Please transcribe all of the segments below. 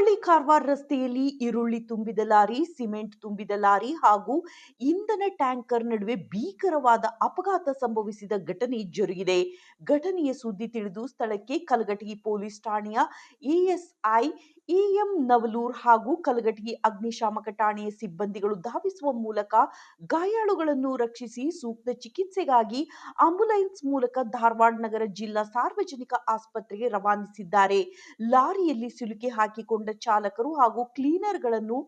ಹುಬ್ಬಳ್ಳಿ ಕಾರವಾರ ರಸ್ತೆಯಲ್ಲಿ ಈರುಳ್ಳಿ ತುಂಬಿದ ಲಾರಿ, ಸಿಮೆಂಟ್ ತುಂಬಿದ ಲಾರಿ ಹಾಗೂ ಇಂಧನ ಟ್ಯಾಂಕರ್ ನಡುವೆ ಭೀಕರವಾದ ಅಪಘಾತ ಸಂಭವಿಸಿದ ಘಟನೆ ಜರುಗಿದೆ. ಘಟನೆಯ ಸುದ್ದಿ ತಿಳಿದು ಸ್ಥಳಕ್ಕೆ ಕಲಘಟಗಿ ಪೊಲೀಸ್ ಠಾಣೆಯ ಇಎಸ್ಐ ಇಎಂ ನವಲೂರ್ ಹಾಗೂ ಕಲಘಟಗಿ ಅಗ್ನಿಶಾಮಕ ಠಾಣೆಯ ಸಿಬ್ಬಂದಿಗಳು ಧಾವಿಸುವ ಮೂಲಕ ಗಾಯಾಳುಗಳನ್ನು ರಕ್ಷಿಸಿ ಸೂಕ್ತ ಚಿಕಿತ್ಸೆಗಾಗಿ ಆಂಬುಲೆನ್ಸ್ ಮೂಲಕ ಧಾರವಾಡ ನಗರ ಜಿಲ್ಲಾ ಸಾರ್ವಜನಿಕ ಆಸ್ಪತ್ರೆಗೆ ರವಾನಿಸಿದ್ದಾರೆ. ಲಾರಿಯಲ್ಲಿ ಸಿಲುಕಿ ಹಾಕಿಕೊಂಡ ಚಾಲಕರು ಹಾಗೂ ಕ್ಲೀನರ್ಗಳನ್ನು,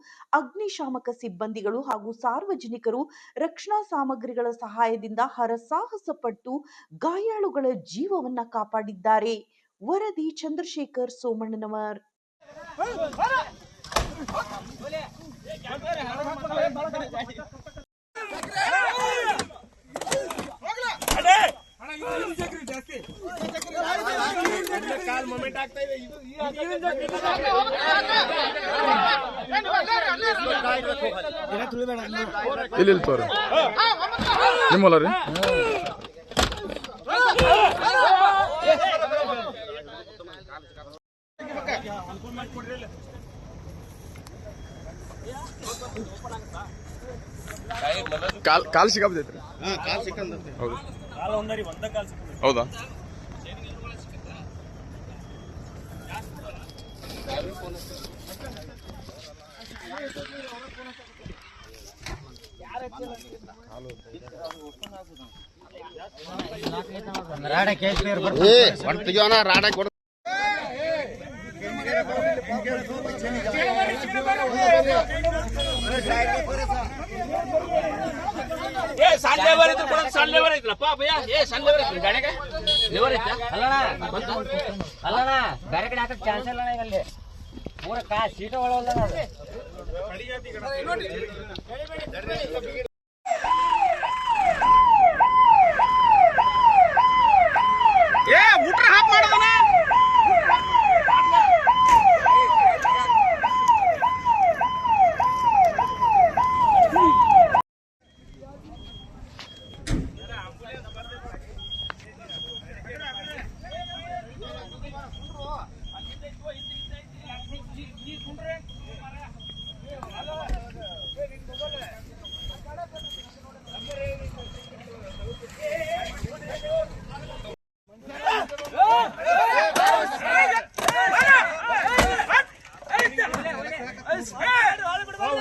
ಅಗ್ನಿಶಾಮಕ ಸಿಬ್ಬಂದಿಗಳು ಹಾಗೂ ಸಾರ್ವಜನಿಕರು ರಕ್ಷಣಾ ಸಾಮಗ್ರಿಗಳ ಸಹಾಯದಿಂದ ಹರಸಾಹಸ ಪಟ್ಟು ಗಾಯಾಳುಗಳ ಜೀವವನ್ನ ಕಾಪಾಡಿದ್ದಾರೆ. ವರದಿ ಚಂದ್ರಶೇಖರ್ ಸೋಮಣ್ಣನವರ್ ಕಾಲ್ ಮೂಮೆಂಟ್ ಆಗ್ತಾ ಇದೆ. ಇದು ಈ ಇಲ್ಲಿ ಇಲ್ಲಿ ತೋರಿ. ನಿಮ್ಮಲ್ಲ ರೀ ಕಾಲ್ ಕಾಲ್ ಸಿಕ್ಕಾಬಿದ್ದೈತ್ರಿ ಹೌದು. ಹೌದಾ? ಒಟ್ಟು ತೆಗಿಯೋಣ ರಾಡ ಕೊಡ ಏ ಸಣ್ಣ ಲೇಬರ್ ಇದ್ರು ಕೊಡೋದು ಸಣ್ಣ ಲೇಬರ್ ಐತ್ರಪ್ಪ ಭಯ್ಯ? ಏ ಸಣ್ಣ ಲೇಬರ್ ಐತ್ರಿ ಗಾಡಿಗೆ ಲೇಬರ್ ಐತಾ ಅಲ್ಲಣ್ಣ ಅಲ್ಲಣ್ಣ ಬೇರೆ ಕಡೆ ಹಾಕಕ್ ಚಾನ್ಸ್ ಇಲ್ಲ ಅಲ್ಲಿ ಪೂರ ಕಾ ಸೀಟ ಒಳಗಲ್ಲ